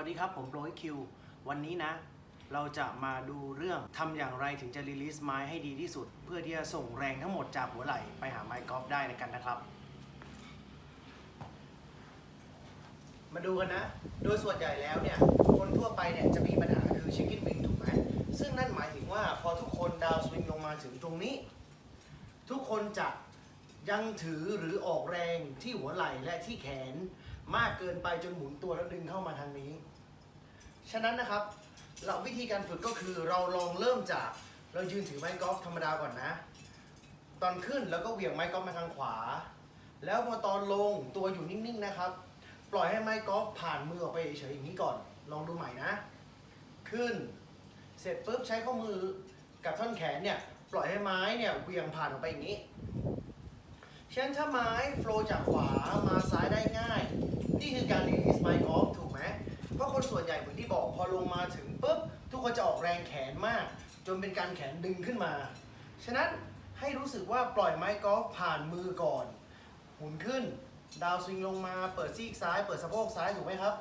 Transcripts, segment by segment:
สดีครับ ผมโปรยคิว วันนี้นะ เราจะมาดูเรื่องทำอย่างไรถึงจะรีลิสไม้ให้ดีที่สุด เพื่อที่จะส่งแรงทั้งหมดจากหัวไหล่ไปหาไม้กอล์ฟได้ในกันนะครับ มาดูกันนะ โดยส่วนใหญ่แล้วเนี่ย คนทั่วไปเนี่ยจะมีปัญหาคือชิคกิ้นวิงถูกไหมซึ่งนั่นหมายถึงว่าพอทุกคนดาวสวิงลงมาถึงตรงนี้ ทุกคนจะยังถือหรือออกแรงที่หัวไหล่และที่แขน มากเกินไปจนหมุนตัวแล้วดึงเข้ามาทางนี้ ฉะนั้นนะครับ เราวิธีการฝึกก็คือเราลองเริ่มจากเรายืนถือไม้กอล์ฟธรรมดาก่อนนะ ตอนขึ้นแล้วก็เหวี่ยงไม้กอล์ฟมาทางขวา แล้วพอตอนลงตัวอยู่นิ่งๆนะครับ ปล่อยให้ไม้กอล์ฟผ่านมือออกไปเฉยๆอย่างนี้ก่อน ลองดูใหม่นะ ขึ้น เสร็จปุ๊บใช้ข้อมือกับท่อนแขนเนี่ยปล่อยให้ไม้เนี่ยเหวี่ยงผ่านออกไปอย่างนี้ฉะนั้นถ้าไม้โฟล์จากขวามา มาถึงปุ๊บทุกคนจะออกแรงแขนมาก จนเป็นการแขนดึงขึ้นมา ฉะนั้นให้รู้สึกว่าปล่อยไม้กอล์ฟผ่านมือก่อน หมุนขึ้น ดาวสวิงลงมาเปิดซีกซ้ายเปิดสะโพกซ้ายถูกไหมครับ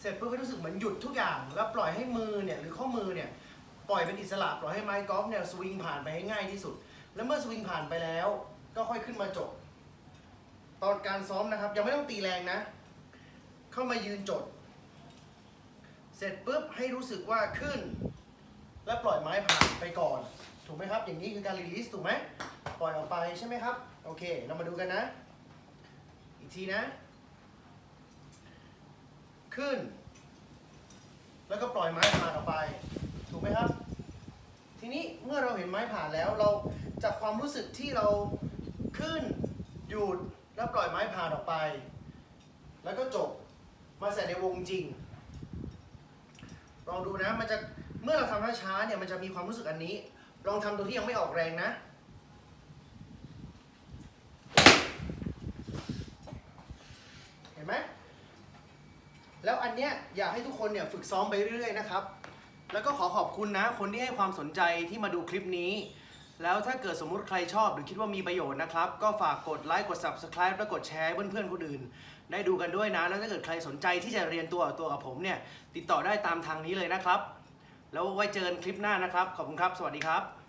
เสร็จปุ๊บให้รู้สึกเหมือนหยุดทุกอย่าง แล้วปล่อยให้มือเนี่ยหรือข้อมือเนี่ยปล่อยเป็นอิสระปล่อยให้ไม้กอล์ฟเนี่ยสวิงผ่านไปให้ง่ายที่สุด แล้วเมื่อสวิงผ่านไปแล้ว ก็ค่อยขึ้นมาจบ ตอนการซ้อมนะครับยังไม่ต้องตีแรงนะ เข้ามายืนจด เสร็จปุ๊บให้รู้สึกว่าขึ้น และปล่อยไม้ผ่านไปก่อน ถูกไหมครับ อย่างนี้คือการรีลิสถูกไหมปล่อยออกไปใช่ไหมครับ โอเค เรามาดูกันนะ อีกทีนะ ขึ้น แล้วก็ปล่อยไม้ผ่านออกไป ถูกไหมครับ ทีนี้เมื่อเราเห็นไม้ผ่านแล้วเราจากความรู้สึกที่เราขึ้นหยุดแล้วปล่อยไม้ผ่านออกไป แล้วก็จบมาใส่ในวงจริง ลองดูนะ มันจะเมื่อเราทำช้าๆเนี่ยมันจะมีความรู้สึกอันนี้ ลองทำตัวที่ยังไม่ออกแรงนะเห็นไหมแล้วอันเนี้ยอยากให้ทุกคนเนี่ยฝึกซ้อมไปเรื่อยๆนะครับ แล้วก็ขอขอบคุณนะ คนที่ให้ความสนใจที่มาดูคลิปนี้ แล้วถ้าเกิดสมมุติใครชอบหรือคิดว่ามีประโยชน์นะครับ ก็ฝากกดไลค์กด subscribe และกดแชร์ให้เพื่อนๆคนอื่น ได้ดูกันด้วยนะ แล้วถ้าเกิดใครสนใจที่จะเรียนตัวตัวกับผมเนี่ย ติดต่อได้ตามทางนี้เลยนะครับ แล้วไว้เจอกันคลิปหน้านะครับ ขอบคุณครับ สวัสดีครับ